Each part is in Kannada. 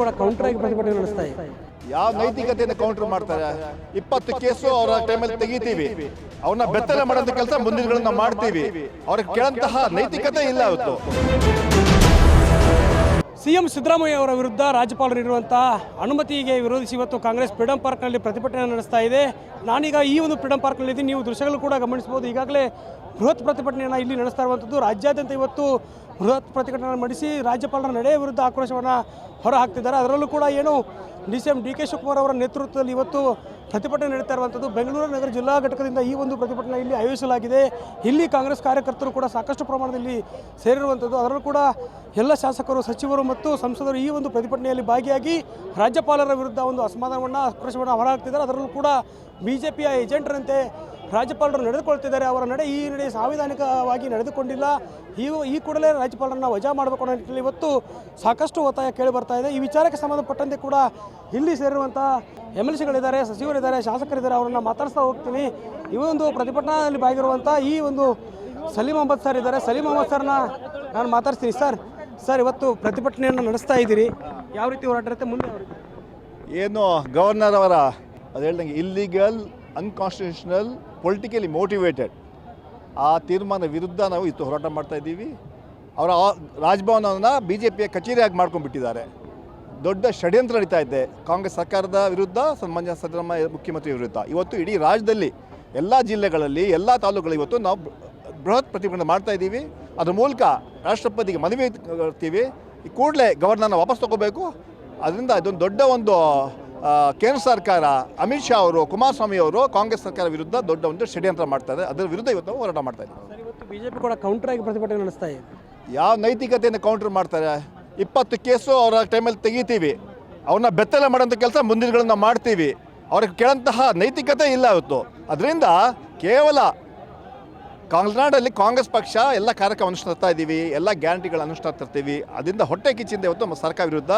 ಕೂಡ ಕೌಂಟರ್ ಆಗಿ ಪ್ರತಿಭಟನೆ ನಡೆಸ್ತಾ ಇದೆ. ಯಾವ ನೈತಿಕತೆಯಿಂದ ಕೌಂಟರ್ ಮಾಡ್ತಾರೆ? ಇಪ್ಪತ್ತು ಕೇಸು ಅವರ ಟೈಮಲ್ಲಿ ತೆಗಿತೀವಿ. ಅವ್ರನ್ನ ಬೆತ್ತಲೆ ಮಾಡೋಂಥ ಕೆಲಸ ಮುಂದಿನಗಳನ್ನ ಮಾಡ್ತೀವಿ. ಅವ್ರಿಗೆ ಕೇಳಂತಹ ನೈತಿಕತೆ ಇಲ್ಲ ಅವತ್ತು. ಸಿಎಂ ಸಿದ್ದರಾಮಯ್ಯ ಅವರ ವಿರುದ್ಧ ರಾಜ್ಯಪಾಲರು ಇರುವಂತಹ ಅನುಮತಿಗೆ ವಿರೋಧಿಸಿ ಇವತ್ತು ಕಾಂಗ್ರೆಸ್ ಫ್ರೀಡಂ ಪಾರ್ಕ್ನಲ್ಲಿ ಪ್ರತಿಭಟನೆ ನಡೆಸ್ತಾ ಇದೆ. ನಾನೀಗ ಈ ಒಂದು ಫ್ರೀಡಂ ಪಾರ್ಕ್ನಲ್ಲಿ ಇದ್ದೀನಿ ನೀವು ದೃಶ್ಯಗಳು ಕೂಡ ಗಮನಿಸಬಹುದು. ಈಗಾಗಲೇ ಬೃಹತ್ ಪ್ರತಿಭಟನೆಯನ್ನು ಇಲ್ಲಿ ನಡೆಸ್ತಾ ಇರುವಂಥದ್ದು ರಾಜ್ಯಾದ್ಯಂತ. ಇವತ್ತು ಬೃಹತ್ ಪ್ರತಿಭಟನೆ ನಡೆಸಿ ರಾಜ್ಯಪಾಲರ ನಡೆಯ ವಿರುದ್ಧ ಆಕ್ರೋಶವನ್ನು ಹೊರಹಾಕ್ತಿದ್ದಾರೆ. ಅದರಲ್ಲೂ ಕೂಡ ಏನು, D C M D K Shivakumar ಅವರ ನೇತೃತ್ವದಲ್ಲಿ ಇವತ್ತು ಪ್ರತಿಭಟನೆ ನಡೀತಾ ಇರುವಂಥದ್ದು. ಬೆಂಗಳೂರು ನಗರ ಜಿಲ್ಲಾ ಘಟಕದಿಂದ ಈ ಒಂದು ಪ್ರತಿಭಟನೆ ಇಲ್ಲಿ ಆಯೋಜಿಸಲಾಗಿದೆ. ಇಲ್ಲಿ ಕಾಂಗ್ರೆಸ್ ಕಾರ್ಯಕರ್ತರು ಕೂಡ ಸಾಕಷ್ಟು ಪ್ರಮಾಣದಲ್ಲಿ ಸೇರಿರುವಂಥದ್ದು. ಅದರಲ್ಲೂ ಕೂಡ ಎಲ್ಲ ಶಾಸಕರು, ಸಚಿವರು ಮತ್ತು ಸಂಸದರು ಈ ಒಂದು ಪ್ರತಿಭಟನೆಯಲ್ಲಿ ಭಾಗಿಯಾಗಿ ರಾಜ್ಯಪಾಲರ ವಿರುದ್ಧ ಒಂದು ಅಸಮಾಧಾನವನ್ನು, ಆಕ್ರೋಶವನ್ನು ಹೊರಹಾಕ್ತಿದ್ದಾರೆ. ಅದರಲ್ಲೂ ಕೂಡ ಬಿ ಜೆ ಪಿಯ ಏಜೆಂಟರಂತೆ ರಾಜ್ಯಪಾಲರು ನಡೆದುಕೊಳ್ತಿದ್ದಾರೆ. ಅವರ ನಡೆ ಈ ನಡೆ ಸಾಂವಿಧಾನಿಕವಾಗಿ ನಡೆದುಕೊಂಡಿಲ್ಲ. ಈ ಈ ಕೂಡಲೇ ರಾಜ್ಯಪಾಲರನ್ನ ವಜಾ ಮಾಡಬೇಕು ಅನ್ನೋ ನಿಟ್ಟಿನಲ್ಲಿ ಇವತ್ತು ಸಾಕಷ್ಟು ಒತ್ತಾಯ ಕೇಳಿ ಬರ್ತಾ ಇದೆ. ಈ ವಿಚಾರಕ್ಕೆ ಸಂಬಂಧಪಟ್ಟಂತೆ ಕೂಡ ಇಲ್ಲಿ ಸೇರಿರುವಂಥ ಎಂ ಎಲ್ ಸಿಗಳಿದ್ದಾರೆ, ಸಚಿವರಿದ್ದಾರೆ, ಶಾಸಕರಿದ್ದಾರೆ, ಅವರನ್ನು ಮಾತಾಡಿಸ್ತಾ ಹೋಗ್ತೀನಿ. ಈ ಒಂದು ಪ್ರತಿಭಟನೆಯಲ್ಲಿ ಈ ಒಂದು ಸಲೀಂ ಅಹಮದ್ ಸರ್ ಇದ್ದಾರೆ. ಸಲೀಂ ಅಹಮದ್ ಸರ್ನ ನಾನು ಮಾತಾಡ್ತೀನಿ ಸರ್ ಸರ್, ಇವತ್ತು ಪ್ರತಿಭಟನೆಯನ್ನು ನಡೆಸ್ತಾ ಇದ್ದೀರಿ. ಯಾವ ರೀತಿ ಹೋರಾಟ ಇರುತ್ತೆ? ಮುಂದೆ ಏನು ಗವರ್ನರ್ ಅವರ ಅದು ಹೇಳ್ದಂಗೆ ಇಲ್ಲಿಗಲ್ ಅನ್ಕಾನ್ಸ್ಟಿಟ್ಯೂಷನಲ್ ಪೊಲಿಟಿಕಲಿ ಮೋಟಿವೇಟೆಡ್ ಆ ತೀರ್ಮಾನ ವಿರುದ್ಧ ನಾವು ಇತ್ತು ಹೋರಾಟ ಮಾಡ್ತಾ ಇದ್ದೀವಿ. ಅವರ ರಾಜಭವನವನ್ನು ಬಿ ಜೆ ಪಿಯ ಕಚೇರಿಯಾಗಿ ಮಾಡ್ಕೊಂಡ್ಬಿಟ್ಟಿದ್ದಾರೆ. ದೊಡ್ಡ ಷಡ್ಯಂತ್ರ ನಡೀತಾ ಇದೆ. ಕಾಂಗ್ರೆಸ್ ಸರ್ಕಾರದ ವಿರುದ್ಧ, ಸನ್ಮಾನ್ಯ ಸಿದ್ದರಾಮಯ್ಯ ಮುಖ್ಯಮಂತ್ರಿ ವಿರುದ್ಧ. ಇವತ್ತು ಇಡೀ ರಾಜ್ಯದಲ್ಲಿ ಎಲ್ಲ ಜಿಲ್ಲೆಗಳಲ್ಲಿ, ಎಲ್ಲ ತಾಲೂಕುಗಳಲ್ಲಿ ಇವತ್ತು ನಾವು ಬೃಹತ್ ಪ್ರತಿಭಟನೆ ಮಾಡ್ತಾ ಇದ್ದೀವಿ. ಅದರ ಮೂಲಕ ರಾಷ್ಟ್ರಪತಿಗೆ ಮನವಿ ಮಾಡ್ತೀವಿ ಈ ಕೂಡಲೇ ಗವರ್ನರ್ನ ವಾಪಸ್ ತಗೋಬೇಕು. ಅದರಿಂದ ಇದೊಂದು ದೊಡ್ಡ ಒಂದು ಕೇಂದ್ರ ಸರ್ಕಾರ ಅಮಿತ್ ಶಾ ಅವರು ಕುಮಾರಸ್ವಾಮಿ ಅವರು ಕಾಂಗ್ರೆಸ್ ಸರ್ಕಾರ ವಿರುದ್ಧ ದೊಡ್ಡ ಒಂದು ಷಡ್ಯಂತ್ರ ಮಾಡ್ತಾರೆ ಅದರ ವಿರುದ್ಧ ಇವತ್ತು ನಾವು ಹೋರಾಟ ಮಾಡ್ತಾ ಇದ್ದೀವಿ ಸರ್ ಇವತ್ತು ಬಿ ಜೆ ಪಿ ಕೂಡ ಕೌಂಟರ್ ಆಗಿ ಪ್ರತಿಭಟನೆ ನಡೆಸ್ತಾ ಇದೆ. ಯಾವ ನೈತಿಕತೆಯನ್ನು ಕೌಂಟರ್ ಮಾಡ್ತಾರೆ? ಇಪ್ಪತ್ತು ಕೇಸು ಅವರ ಟೈಮಲ್ಲಿ ತೆಗಿತೀವಿ. ಅವ್ರನ್ನ ಬೆತ್ತಲೆ ಮಾಡೋಂಥ ಕೆಲಸ ಮುಂದಿನಗಳನ್ನ ಮಾಡ್ತೀವಿ. ಅವ್ರಿಗೆ ಕೇಳಂತಹ ನೈತಿಕತೆ ಇಲ್ಲ ಇವತ್ತು. ಅದರಿಂದ ಕೇವಲ ಕಾಂಗ್ರೆಸ್ನಾಡಲ್ಲಿ ಕಾಂಗ್ರೆಸ್ ಪಕ್ಷ ಎಲ್ಲ ಕಾರ್ಯಕ್ರಮ ಅನುಷ್ಠಾನ ಇದ್ದೀವಿ ಎಲ್ಲ ಗ್ಯಾರಂಟಿಗಳು ಅನುಷ್ಠಾನ ತರ್ತೀವಿ ಅದರಿಂದ ಹೊಟ್ಟೆ ಕಿಚ್ಚಿಂದ ಇವತ್ತು ನಮ್ಮ ಸರ್ಕಾರ ವಿರುದ್ಧ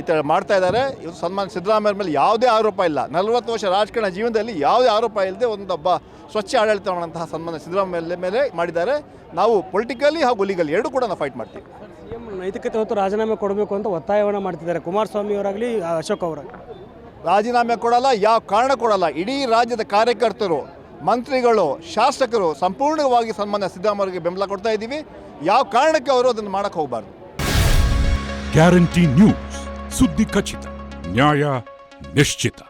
ಈ ಥರ ಮಾಡ್ತಾ ಇದ್ದಾರೆ. ಇವತ್ತು ಸನ್ಮಾನ ಸಿದ್ದರಾಮಯ್ಯ ಮೇಲೆ ಯಾವುದೇ ಆರೋಪ ಇಲ್ಲ. ನಲವತ್ತು ವರ್ಷ ರಾಜಕಾರಣ ಜೀವನದಲ್ಲಿ ಯಾವುದೇ ಆರೋಪ ಇಲ್ಲದೆ ಒಂದೊಬ್ಬ ಸ್ವಚ್ಛ ಆಡಳಿತ ಮಾಡುವಂತಹ ಸನ್ಮಾನ ಸಿದ್ದರಾಮಯ್ಯ ಮೇಲೆ ಮಾಡಿದ್ದಾರೆ. ನಾವು ಪೊಲಿಟಿಕಲಿ ಹಾಗೂ ಲೀಗಲಿ ಎರಡೂ ಕೂಡ ನಾವು ಫೈಟ್ ಮಾಡ್ತೀವಿ. ಸಿಎಂ ನೈತಿಕತೆ ಹೊತ್ತು ರಾಜೀನಾಮೆ ಕೊಡಬೇಕು ಅಂತ ಒತ್ತಾಯವನ್ನು ಮಾಡ್ತಿದ್ದಾರೆ. ಕುಮಾರಸ್ವಾಮಿ ಅವರಾಗಲಿ ಅಶೋಕ್ ಅವರಾಗಲಿ. ರಾಜೀನಾಮೆ ಕೊಡಲ್ಲ ಯಾವ ಕಾರಣ ಕೊಡಲ್ಲ. ಇಡೀ ರಾಜ್ಯದ ಕಾರ್ಯಕರ್ತರು ಮಂತ್ರಿಗಳು, ಶಾಸಕರು ಸಂಪೂರ್ಣವಾಗಿ ಸನ್ಮಾನ್ಯ ಸಿದ್ದರಾಮಯ್ಯಗೆ ಬೆಂಬಲ ಕೊಡ್ತಾ ಇದ್ದೀವಿ. ಯಾವ ಕಾರಣಕ್ಕೆ ಅವರು ಅದನ್ನು ಮಾಡಕ್ಕೆ ಹೋಗಬಾರ್ದು? Guarantee news. ಸುದ್ದಿ ಖಚಿತ, ನ್ಯಾಯ ನಿಶ್ಚಿತ.